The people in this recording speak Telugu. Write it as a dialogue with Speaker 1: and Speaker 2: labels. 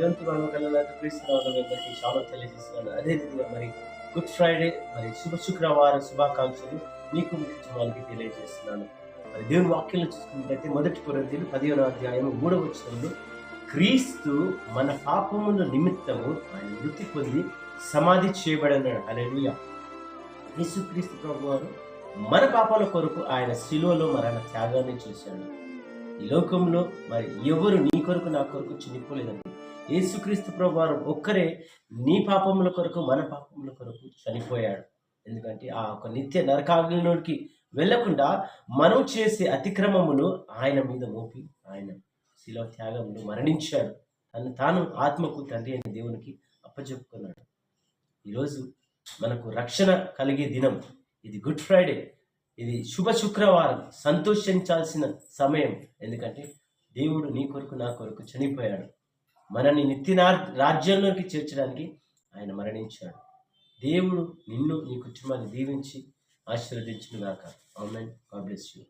Speaker 1: దేవునికి మనగల క్రీస్తునాథకి చాలా తెలియజేస్తున్నాను. అదేవిధంగా మరి గుడ్ ఫ్రైడే మరి శుభ శుక్రవారం శుభాకాంక్షలు మీకు వాళ్ళకి తెలియజేస్తున్నాను. మరి దేవుని వాక్యంలో చూసుకున్నట్లయితే మొదటి కొరంతీలు పదిహేనో అధ్యాయం మూడవ వచనంలో క్రీస్తు మన పాపముల నిమిత్తము ఆయన మృతి పొంది సమాధి చేయబడినాడు. అలెలుయ యేసుక్రీస్తు ప్రభు వారు మన పాపాల కొరకు ఆయన శిలువలో మరణ త్యాగాన్ని చేశాడు. ఈ లోకంలో మరి ఎవరు నీ కొరకు నా కొరకు చనిపోలేదండి యేసుక్రీస్తు ప్రభువారు ఒక్కరే నీ పాపముల కొరకు మన పాపముల కొరకు చనిపోయాడు. ఎందుకంటే ఆ ఒక నిత్య నరకాగ్నిలోకి వెళ్ళకుండా మనం చేసే అతిక్రమమును ఆయన మీద మోపి ఆయన శిలో త్యాగంలో మరణించాడు. తను తాను ఆత్మకు తండ్రి అయిన దేవునికి అప్పచెప్పుకున్నాడు ఈరోజు మనకు రక్షణ కలిగే దినం. ఇది గుడ్ ఫ్రైడే. ఇది శుభ శుక్రవారం. సంతోషించాల్సిన సమయం. ఎందుకంటే దేవుడు నీ కొరకు నా కొరకు చనిపోయాడు. మనని నిత్య రాజ్యంలోకి చేర్చడానికి ఆయన మరణించాడు. దేవుడు నిన్ను నీ కుటుంబాన్ని దీవించి ఆశీర్వదించుగాక ఆమెన్. God bless you.